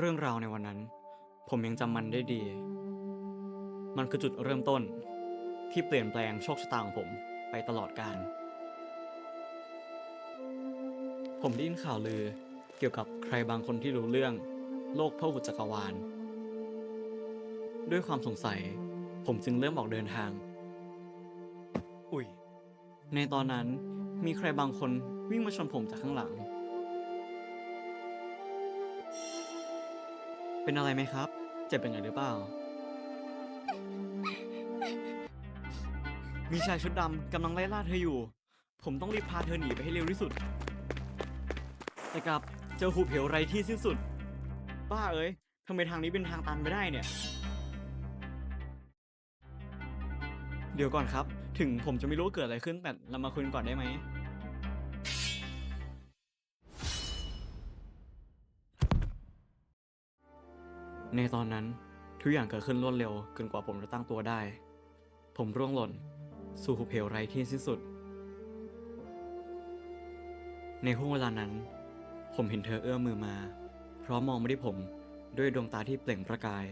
เรื่องราวในวันนั้น ผมยังจำมันได้ดี มันคือจุดเริ่มต้น ที่เปลี่ยนแปลงโชคชะตาของผมไปตลอดกาลผมได้ยินข่าวลือเกี่ยวกับใครบางคนที่รู้เรื่อง โลกพหุจักรวาล ด้วยความสงสัย ผมจึงเริ่มออกเดินทาง อุ้ย ในตอนนั้นมีใครบางคนวิ่งมาชนผมจากข้างหลัง เป็นอะไรไหมครับ เจ็บเป็นไงหรือเปล่า มีชายชุดดำกำลังไล่ล่าเธออยู่ ผมต้องรีบพาเธอหนีไปให้เร็วที่สุด แต่กลับเจอหูเผียวไรที่สิ้นสุด บ้าเอ้ยทำไมทางนี้เป็นทางตันไม่ได้เนี่ย เดี๋ยวก่อนครับ ถึงผมจะไม่รู้เกิดอะไรขึ้นแต่เรามาคุยกันก่อนได้ไหม ในตอนนั้นทุกอย่างเกิดขึ้นรวดเร็วเกินกว่าผมจะตั้งตัวได้ ผมร่วงหล่น สู่หุบเหวไร้ที่สิ้นสุด ในห่วงเวลานั้น ผมเห็นเธอเอื้อมมือมา พร้อมมองมาที่ผมด้วยดวงตาที่เปล่งประกาย